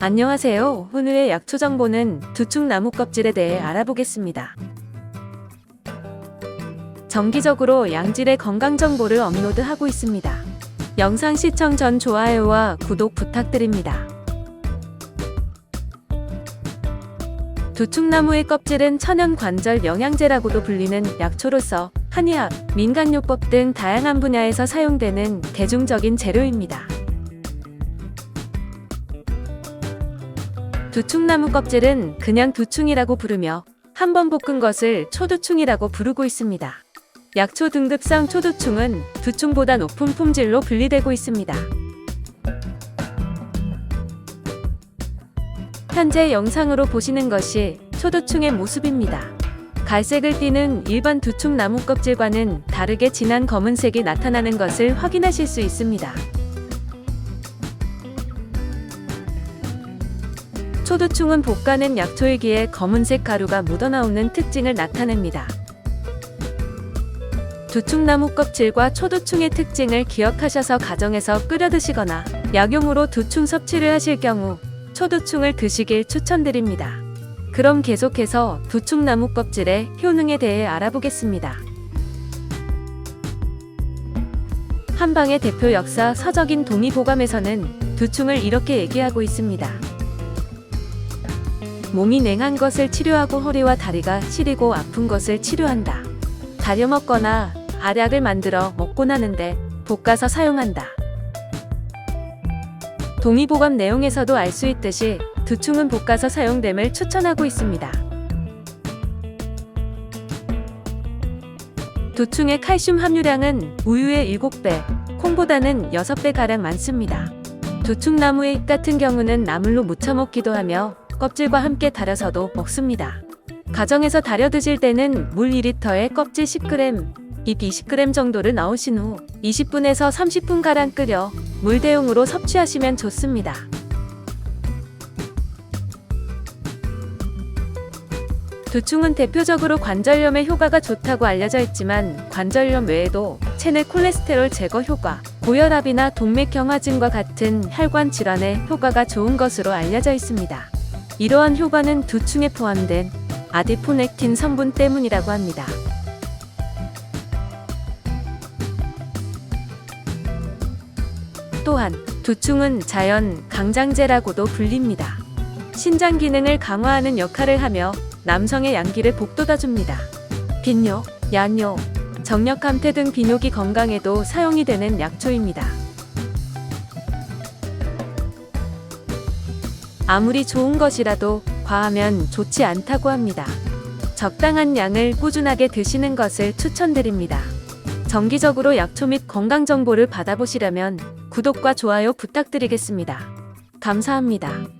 안녕하세요. 오늘의 약초 정보는 두축 나무 껍질에 대해 알아보겠습니다. 정기적으로 양질의 건강 정보를 업로드하고 있습니다. 영상 시청 전 좋아요와 구독 부탁드립니다. 두축나무의 껍질은 천연 관절 영양제라고도 불리는 약초로서 한의학, 민간요법 등 다양한 분야에서 사용되는 대중적인 재료입니다. 두충나무 껍질은 그냥 두충이라고 부르며 한 번 볶은 것을 초두충이라고 부르고 있습니다. 약초 등급상 초두충은 두충보다 높은 품질로 분리되고 있습니다. 현재 영상으로 보시는 것이 초두충의 모습입니다. 갈색을 띠는 일반 두충 나무 껍질과는 다르게 진한 검은색이 나타나는 것을 확인하실 수 있습니다. 초두충은 볶아낸 약초이기에 검은색 가루가 묻어나오는 특징을 나타냅니다. 두충나무 껍질과 초두충의 특징을 기억하셔서 가정에서 끓여 드시거나 약용으로 두충 섭취를 하실 경우 초두충을 드시길 추천드립니다. 그럼 계속해서 두충나무 껍질의 효능에 대해 알아보겠습니다. 한방의 대표 역사 서적인 동의보감에서는 두충을 이렇게 얘기하고 있습니다. 몸이 냉한 것을 치료하고 허리와 다리가 시리고 아픈 것을 치료한다. 다려 먹거나 알약을 만들어 먹고 나는데 볶아서 사용한다. 동의보감 내용에서도 알 수 있듯이 두충은 볶아서 사용됨을 추천하고 있습니다. 두충의 칼슘 함유량은 우유의 7배, 콩보다는 6배 가량 많습니다. 두충나무의 잎 같은 경우는 나물로 무쳐 먹기도 하며 껍질과 함께 달여서도 먹습니다. 가정에서 달여 드실 때는 물 2리터에 껍질 10g, 잎 20g 정도를 넣으신 후 20분에서 30분가량 끓여 물 대용으로 섭취하시면 좋습니다. 두충은 대표적으로 관절염에 효과가 좋다고 알려져 있지만 관절염 외에도 체내 콜레스테롤 제거 효과, 고혈압이나 동맥경화증과 같은 혈관 질환에 효과가 좋은 것으로 알려져 있습니다. 이러한 효과는 두충에 포함된 아디포넥틴 성분 때문이라고 합니다. 또한 두충은 자연 강장제라고도 불립니다. 신장 기능을 강화하는 역할을 하며 남성의 양기를 북돋아줍니다. 빈뇨, 야뇨, 정력 감퇴 등 비뇨기 건강에도 사용이 되는 약초입니다. 아무리 좋은 것이라도 과하면 좋지 않다고 합니다. 적당한 양을 꾸준하게 드시는 것을 추천드립니다. 정기적으로 약초 및 건강 정보를 받아보시려면 구독과 좋아요 부탁드리겠습니다. 감사합니다.